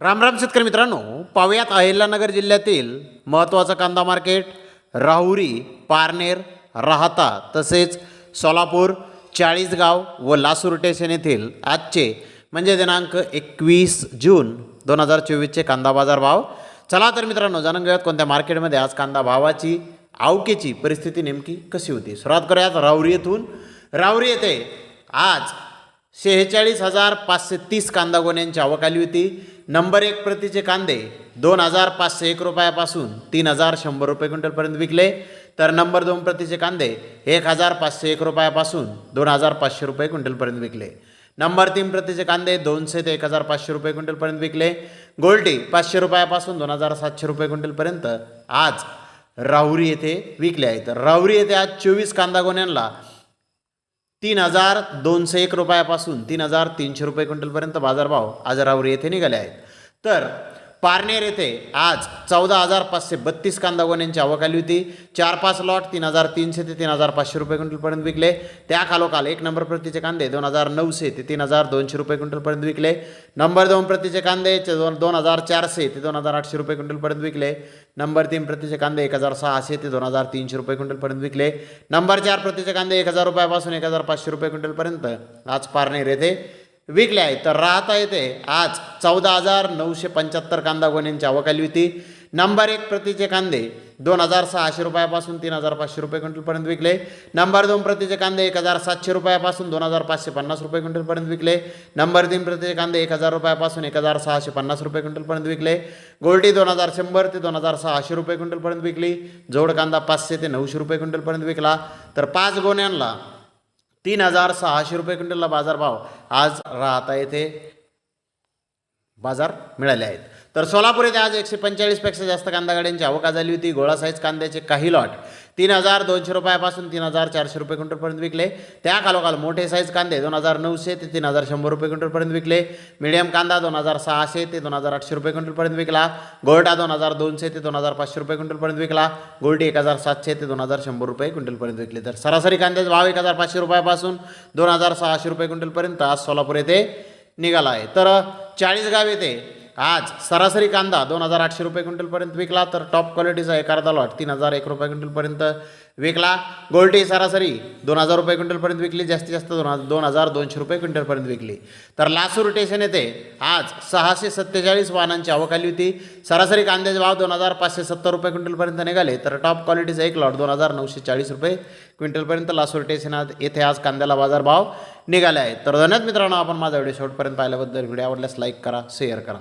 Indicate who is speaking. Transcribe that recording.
Speaker 1: राम राम शेतकरी मित्रांनो पाहुयात अहिल्यानगर जिल्ह्यातील महत्त्वाचं कांदा मार्केट राहुरी पारनेर राहता तसेच सोलापूर चाळीसगाव व लासूर स्टेशन येथील आजचे म्हणजे दिनांक एकवीस जून दोन हजार चोवीसचे कांदा बाजार भाव चला तर मित्रांनो जाणून घेऊयात कोणत्या मार्केटमध्ये आज कांदा भावाची आवकेची परिस्थिती नेमकी कशी होती. सुरुवात करूयात राहुरी येथून. राहुरी येथे आज शेहेचाळीस हजार पाचशे तीस कांदा गोण्यांची आवक आली होती. नंबर एक प्रतीचे कांदे दोन हजार पाचशे एक रुपयापासून तीन हजार शंभर रुपये क्विंटलपर्यंत विकले. तर नंबर दोन प्रतीचे कांदे एक हजार पाचशे एक रुपयापासून दोन हजार पाचशे रुपये क्विंटलपर्यंत विकले. नंबर तीन प्रतीचे कांदे दोनशे ते एक हजार पाचशे रुपये क्विंटलपर्यंत विकले. गोल्टी पाचशे रुपयापासून दोन हजार सातशे रुपये क्विंटलपर्यंत आज राहुरी येथे विकले आहेत राहुरी येथे आज चोवीस कांदा गोण्यांना तीन हजार दोनशे एक रुपयापासून तीन हजार तीनशे रुपये क्विंटलपर्यंत बाजारभाव आजरावर येथे निघाले आहेत. तर पारनेर येथे आज चौदा हजार पाचशे बत्तीस कांदा गोण्यांची आवक आली होती. चार पाच लॉट तीन हजार तीनशे ते तीन हजार पाचशे रुपये क्विंटलपर्यंत विकले. त्या खालोखाल एक नंबर प्रतीचे कांदे दोन हजार नऊशे ते तीन हजार दोनशे रुपये क्विंटलपर्यंत विकले. नंबर दोन प्रतीचे कांदे दोन दोन हजार चारशे ते दोन हजार आठशे रुपये क्विंटलपर्यंत विकले. नंबर तीन प्रतीचे कांदे एक हजार सहाशे ते दोन हजार तीनशे रुपये क्विंटलपर्यंत विकले. नंबर चार प्रतीचे कांदे एक हजार रुपयापासून एक हजार पाचशे रुपये क्विंटलपर्यंत आज पारनेर येथे. विकले आहे तर राहता येते आज चौदा हजार नऊशे पंच्याहत्तर कांदा गोण्यांची आवक आली होती. नंबर एक प्रतीचे कांदे दोन हजार सहाशे रुपयापासून तीन हजार पाचशे रुपये क्विंटलपर्यंत विकले. नंबर दोन प्रतीचे कांदे एक हजार सातशे रुपयापासून दोन हजार पाचशे पन्नास रुपये क्विंटलपर्यंत विकले. नंबर तीन प्रतीचे कांदे एक हजार रुपयापासून एक हजार सहाशे पन्नास रुपये क्विंटलपर्यंत विकले. गोल्टी दोन हजार शंभर ते दोन हजार सहाशे रुपये क्विंटलपर्यंत विकली. जोड कांदा पाचशे ते नऊशे रुपये क्विंटलपर्यंत विकला. तर पाच गोण्यांना तीन हजार सहाशे रुपये क्विंटलला बाजारभाव आज राहता येथे बाजार मिळाले आहेत. तर सोलापूर येथे आज एकशे पंचेचाळीसपेक्षा जास्त कांदा गाड्यांची आवक झाली होती. गोळा साईज कांद्याचे काही लॉट तीन हजार दोनशे रुपयापासून तीन हजार चारशे रुपये क्विंटलपर्यंत विकले. त्या खालोखाल मोठे साईज कांदे दोन हजार नऊशे ते तीन हजार शंभर रुपये क्विंटलपर्यंत विकले. मिडियम कांदा दोन हजार सहाशे ते दोन हजार आठशे रुपये क्विंटलपर्यंत विकला. गोल्टा दोन हजार दोनशे ते दोन हजार पाचशे रुपये क्विंटलपर्यंत विकला. गोल्टी एक हजार सातशे ते दोन हजार शंभर रुपये क्विंटलपर्यंत विकले. तर सरासरी कांद्याचा भाव एक हजार पाचशे रुपयापासून दोन हजार सहाशे रुपये क्विंटलपर्यंत आज सोलापूर येथे निघाला आहे. तर चाळीसगाव येथे आज सरासरी कांदा दोन हजार आठशे रुपये क्विंटलपर्यंत विकला तर टॉप क्वालिटीचा एक अर्धा लॉट तीन हजार एक रुपये क्विंटलपर्यंत विकला. गोल्टी सरासरी दोन हजार रुपये क्विंटलपर्यंत विकली जास्तीत जास्त दोन हजार दोन हजार दोनशे रुपये क्विंटलपर्यंत विकली. तर लासूर स्टेशन येथे आज सहाशे सत्तेचाळीस वाहनांची आवक आली होती. सरासरी कांद्याचे भाव दोन हजार पाचशे सत्तर रुपये क्विंटलपर्यंत निघाले तर टॉप क्वालिटीचा एक लॉट दोन हजार नऊशे चाळीस रुपये क्विंटलपर्यंत लासूर स्टेशनात आज येथे आज कांद्याला बाजार भाव निघाले आहेत. तर धन्यवाद मित्रांनो आपण माझा व्हिडिओ शेवटपर्यंत पाहिल्याबद्दल व्हिडिओ आवडल्यास लाईक करा शेअर करा.